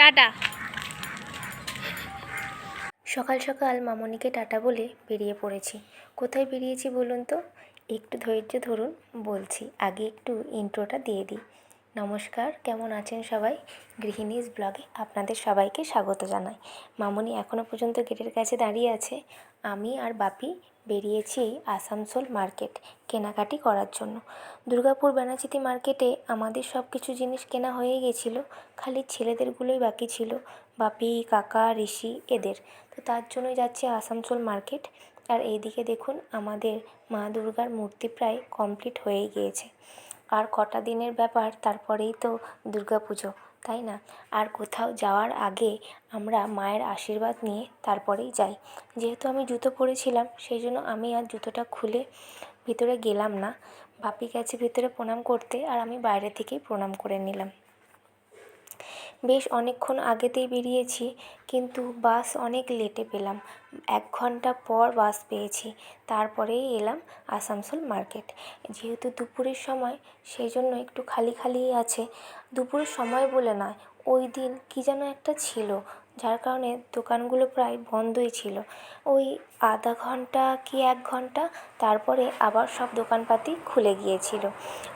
Tata. সকাল সকাল মামনিকে tata বলে বেরিয়ে পড়েছি। কোথায় বেরিয়েছি বলুন তো? একটু ধৈর্য ধরুন, বলছি। আগে একটু ইন্ট্রোটা দিয়ে দিই। নমস্কার, কেমন আছেন সবাই? গৃহিণীজ ব্লগে আপনাদের সবাইকে স্বাগত জানাই। মামনি এখনও পর্যন্ত গেটের কাছে দাঁড়িয়ে আছে। আমি আর বাপি বেরিয়েছি আসানসোল মার্কেট কেনাকাটি করার জন্য। দুর্গাপুর ব্যানাচিতি মার্কেটে আমাদের সব কিছু জিনিস কেনা হয়ে গেছিল। খালি ছেলেদেরগুলোই বাকি ছিল, বাপি, কাকা, ঋষি, এদের। তো তার জন্যই যাচ্ছে আসানসোল মার্কেট। আর এইদিকে দেখুন, আমাদের মা দুর্গার মূর্তি প্রায় কমপ্লিট হয়ে গিয়েছে। আর কটা দিনের ব্যাপার তারপরেই তো দুর্গা পুজো তাই না? আর কোথাও যাওয়ার আগে আমরা মায়ের আশীর্বাদ নিয়ে তারপরেই যাই। যেহেতু আমি জুতো পরেছিলাম, সেই জন্য আমি আর জুতোটা খুলে ভিতরে গেলাম না। বাপি গেছে ভিতরে প্রণাম করতে আর আমি বাইরে থেকেই প্রণাম করে নিলাম। বেশ অনেকক্ষণ আগেতেই বেরিয়েছি, কিন্তু বাস অনেক লেটে পেলাম। এক ঘণ্টা পর বাস পেয়েছি। তারপরেই এলাম আসানসোল মার্কেট। যেহেতু দুপুরের সময় সেই জন্য একটু খালি খালিই আছে। দুপুরের সময় বলে নয়, ওই দিন কী যেন একটা ছিল। যার কারণে দোকানগুলো প্রায় বন্ধই ছিল। ওই আধা ঘণ্টা কি এক ঘণ্টা? তারপরে আবার সব দোকানপাতি খুলে গিয়েছিল।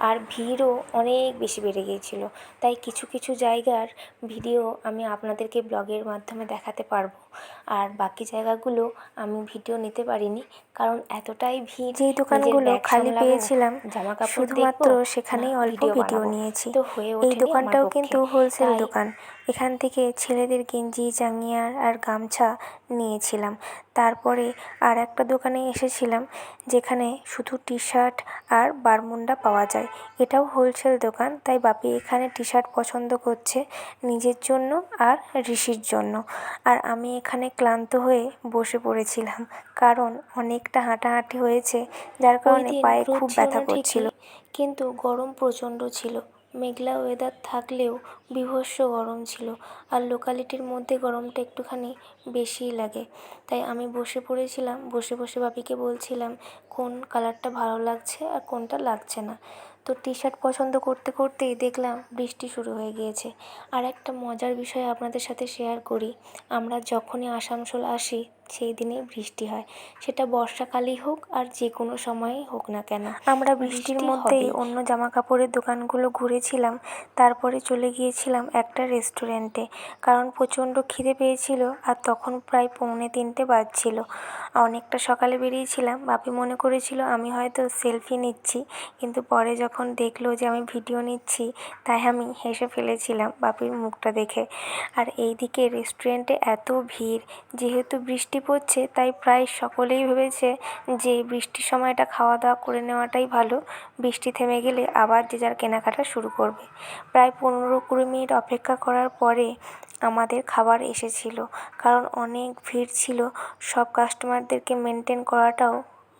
আর ভিড়ও অনেক বেশি বেড়ে গিয়েছিল। তাই কিছু কিছু জায়গার ভিডিও আমি আপনাদেরকে ব্লগের মাধ্যমে দেখাতে পারব। আর বাকি জায়গাগুলো আমি ভিডিও নিতে পারিনি কারণ এতটাই ভিড় যেই দোকানগুলো খালি পেয়েছিলাম জামা কাপড় শুধুমাত্র সেখানেই অল্প ভিডিও নিয়েছি। তো হয়ে এই দোকানটাও কিন্তু হোলসেল দোকান। এখান থেকে ছেলেদের গেঞ্জি জাঙ্গিয়ার আর গামছা নিয়েছিলাম। তারপরে আর একটা দোকানে এসেছিলাম যেখানে শুধু টি শার্ট আর বারমুন্ডা পাওয়া যায়। এটাও হোলসেল দোকান তাই বাপি এখানে টি শার্ট পছন্দ করছে নিজের জন্য আর ঋষির জন্য। আর আমি এখানে ক্লান্ত হয়ে বসে পড়েছিলাম কারণ অনেকটা হাঁটাহাঁটি হয়েছে যার কারণে পায়ে খুব ব্যথা করছিল। কিন্তু গরম প্রচণ্ড ছিল। মেঘলা ওয়েদার থাকলেও বীভৎস গরম ছিল, আর লোকালিটির মধ্যে গরমটা একটুখানি বেশিই লাগে। তাই আমি বসে পড়েছিলাম, বসে বসে বাপিকে বলছিলাম, কোন কালারটা ভালো লাগছে আর কোনটা লাগছে না। তো টি শার্ট পছন্দ করতে করতেই দেখলাম বৃষ্টি শুরু হয়ে গিয়েছে। আর একটা মজার বিষয় আপনাদের সাথে শেয়ার করি। আমরা যখনই আসানসোল আসি সেই দিনেই বৃষ্টি হয়। সেটা বর্ষাকালেই হোক আর যে কোনো সময়ই হোক না কেন। আমরা বৃষ্টির বৃষ্টি মধ্যেই অন্য জামা কাপড়ের দোকানগুলো ঘুরেছিলাম। তারপরে চলে গিয়েছিলাম একটা রেস্টুরেন্টে কারণ প্রচণ্ড খিদে পেয়েছিল আর তখন প্রায় পৌনে তিনটে বাজছিল। অনেকটা সকালে বেরিয়েছিলাম। বাপি মনে করেছিল আমি হয়তো সেলফি নিচ্ছি কিন্তু পরে যখন দেখল যে আমি ভিডিও নিচ্ছি, তাই আমি হেসে ফেলেছিলাম বাপির মুখটা দেখে। আর এইদিকে রেস্টুরেন্টে এত ভিড়, যেহেতু বৃষ্টি পড়ছে, তাই প্রায় সকলেই ভেবেছে যে বৃষ্টির সময়টা খাওয়া দাওয়া করে নেওয়াটাই ভালো। বৃষ্টি থেমে গেলে আবার যে যার কেনাকাটা শুরু করবে। প্রায় পনেরো কুড়ি মিনিট অপেক্ষা করার পরে আমাদের খাবার এসেছিল। কারণ অনেক ভিড় ছিল, সব কাস্টমারদেরকে মেনটেন করাটাও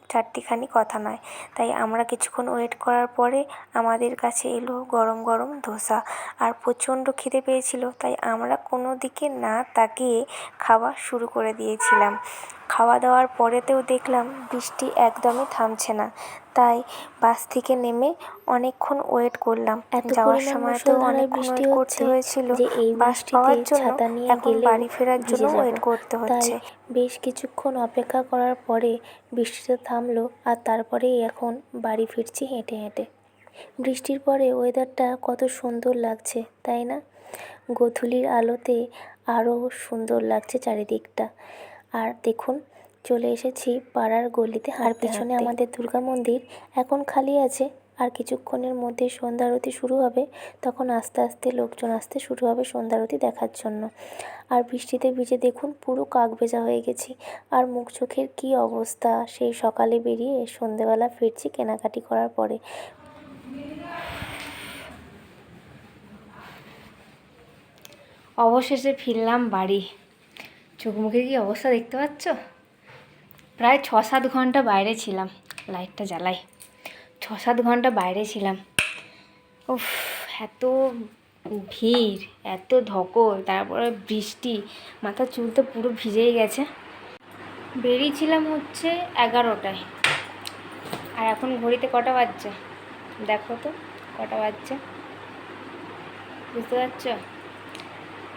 চারটিখানি কথা নয়। তাই আমরা কিছুক্ষণ ওয়েট করার পরে আমাদের কাছে এলো গরম গরম ধোসা। আর প্রচণ্ড খিদে পেয়েছিল, তাই আমরা কোনো দিকে না তাকিয়ে খাওয়া শুরু করে দিয়েছিলাম। খাওয়া দাওয়ার পরেতেও দেখলাম বৃষ্টি একদমই থামছে না। তাই বাস থেকে নেমে অনেকক্ষণ ওয়েট করলাম। যাওয়ার সময় তো অনেকক্ষণ বৃষ্টি করতে হয়েছিল। যে এই বাস পাওয়ার জন্য ছাতা নিয়ে এখন বাড়ি ফেরার জন্য ওয়েট করতে হচ্ছে। বেশ কিছুক্ষণ অপেক্ষা করার পরে বৃষ্টিটা থামলো আর তারপরেই এখন বাড়ি ফিরছি হেঁটে হেঁটে। বৃষ্টির পরে ওয়েদারটা কত সুন্দর লাগছে তাই না? গোধূলির আলোতে আরও সুন্দর লাগছে চারিদিকটা। আর দেখুন চলে এসেছি পাড়ার গলিতে। আর পিছনে আমাদের দুর্গা মন্দির এখন খালি আছে। আর কিছুক্ষণের মধ্যে সন্ধ্যা আরতি শুরু হবে। তখন আস্তে আস্তে লোকজন আসতে শুরু হবে সন্ধ্যা আরতি দেখার জন্য। আর বৃষ্টিতে ভিজে দেখুন পুরো কাক ভেজা হয়ে গেছি। আর মুখ চোখের কী অবস্থা? সেই সকালে বেরিয়ে সন্ধেবেলা ফিরছি কেনাকাটি করার পরে। অবশেষে ফিরলাম বাড়ি। চোখ মুখের কি অবস্থা দেখতে পাচ্ছ? প্রায় ছ সাত ঘণ্টা বাইরে ছিলাম, লাইটটা জ্বালাই। ছ সাত ঘণ্টা বাইরে ছিলাম। উফ, এত ভিড়, এত ধকল, তারপরে বৃষ্টি মাথার চুল তো পুরো ভিজেই গেছে। বেরিয়েছিলাম হচ্ছে এগারোটায়। আর এখন ঘড়িতে কটা বাজছে? দেখো তো, কটা বাজছে? বুঝতে পারছ?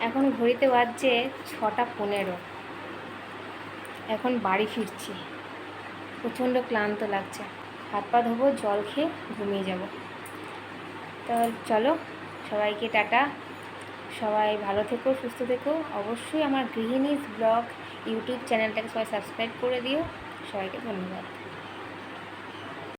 এখন ঘড়িতে বাজছে ছটা পনেরো। এখন বাড়ি ফিরছি। প্রচণ্ড ক্লান্ত লাগছে। হাত পা ধোবো, জল খেয়ে ঘুমিয়ে যাব। তাহলে চলো, সবাইকে টাটা। সবাই ভালো থেকো, সুস্থ থেকো। অবশ্যই আমার গৃহিণীজ ব্লগ, ইউটিউব চ্যানেলটাকে সবাই সাবস্ক্রাইব করে দিও। সবাইকে ধন্যবাদ।